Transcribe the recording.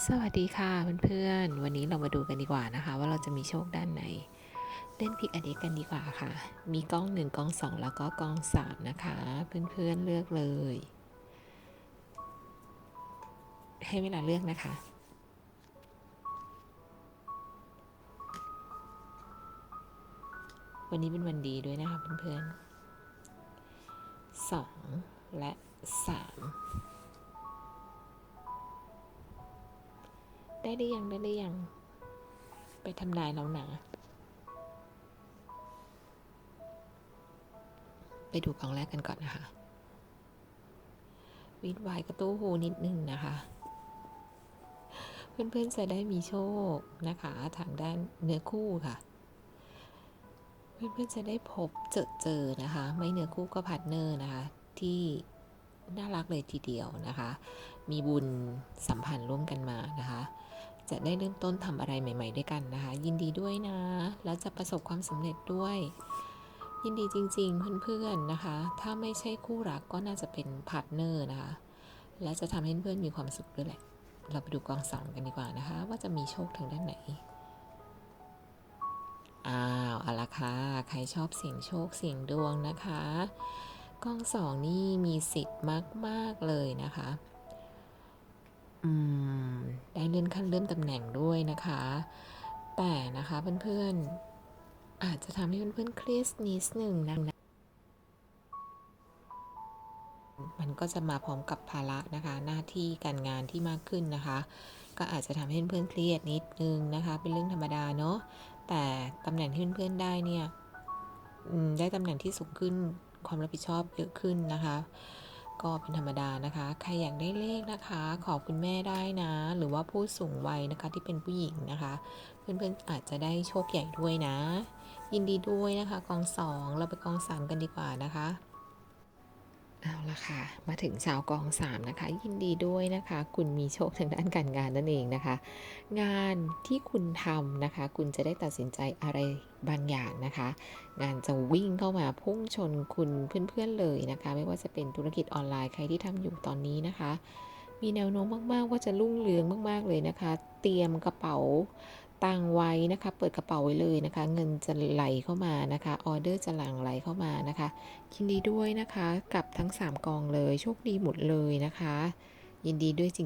สวัสดีค่ะเพื่อนๆ วันนี้เรามาดูกันดีกว่านะคะ ว่าเราจะมีโชคด้านไหน เล่นพิกอเด็กกันดีกว่าค่ะ มีกล้อง1กล้อง2แล้วก็กล้อง3นะคะ เพื่อนๆเลือกเลย ให้เวลาเลือกนะคะ วันนี้เป็นวันดีด้วยนะคะเพื่อนๆสองและสาม ได้หรือยังได้หรือยัง ไปทำนายแล้วนะไปดูกองแรกกันก่อนนะคะ วิดไวายกระตู้หูนิดนึงนะคะ เพื่อนๆจะได้มีโชคนะคะ ทางด้านเนื้อคู่ค่ะ เพื่อนๆจะได้พบเจอเจอนะคะ ไม่เนื้อคู่ก็พาร์ทเนอร์นะคะ ที่น่ารักเลยทีเดียวนะคะ มีบุญสัมพันธ์ร่วมกันมานะคะ จะได้เริ่มต้นทำอะไรใหม่ ๆ ด้วยกันนะคะ ยินดีด้วยนะ แล้วจะประสบความสำเร็จด้วย ยินดีจริง ๆ เพื่อนๆนะคะ ถ้าไม่ใช่คู่รักก็น่าจะเป็นพาร์ทเนอร์นะคะ และจะทำให้เพื่อนมีความสุขด้วยแหละ เราไปดูกองสองกันดีกว่านะคะ ว่าจะมีโชคทางด้านไหนอ้าวเอาละค่ะ ใครชอบเสียงโชคเสียงดวงนะคะกองสองนี่มีสิทธิ์มาก ๆ เลยนะคะ อืม ได้เลื่อนขั้นเลื่อนตำแหน่งด้วยนะคะ แต่นะคะเพื่อนๆ อาจจะทำให้เพื่อนๆเครียดนิดหนึ่งนะมันก็จะมาพร้อมกับภาระนะคะ หน้าที่การงานที่มากขึ้นนะคะ ก็อาจจะทำให้เพื่อนๆเครียดนิดนึงนะคะ เป็นเรื่องธรรมดาเนาะแต่ตำแหน่งที่เพื่อนๆได้เนี่ยได้ตำแหน่งที่สูงขึ้นความรับผิดชอบเยอะขึ้นนะคะ ก็เป็นธรรมดานะคะ ใครอยากได้เลขนะคะ ขอบคุณแม่ได้นะ หรือว่าผู้สูงวัยนะคะที่เป็นผู้หญิงนะคะ เพื่อนๆอาจจะได้โชคใหญ่ด้วยนะ ยินดีด้วยนะคะ กองสองเราไปกองสามกันดีกว่านะคะ เอาละค่ะ มาถึงชาวกองสามนะคะ ยินดีด้วยนะคะ คุณมีโชคทางด้านการงานนั่นเองนะคะ งานที่คุณทำนะคะ คุณจะได้ตัดสินใจอะไรบางอย่างนะคะ งานจะวิ่งเข้ามาพุ่งชนคุณเพื่อนๆเลยนะคะ ไม่ว่าจะเป็นธุรกิจออนไลน์ใครที่ทำอยู่ตอนนี้นะคะมีแนวโน้มมาก ๆ ว่าจะรุ่งเรืองมาก ๆ เลยนะคะ เตรียมกระเป๋า ตังไว้นะคะ เปิดกระเป๋าไว้เลยนะคะ เงินจะไหลเข้ามานะคะ ออเดอร์จะหลั่งไหลเข้ามานะคะ ยินดีด้วยนะคะ กับทั้ง 3 กองเลย โชคดีหมดเลยนะคะ ยินดีด้วยจ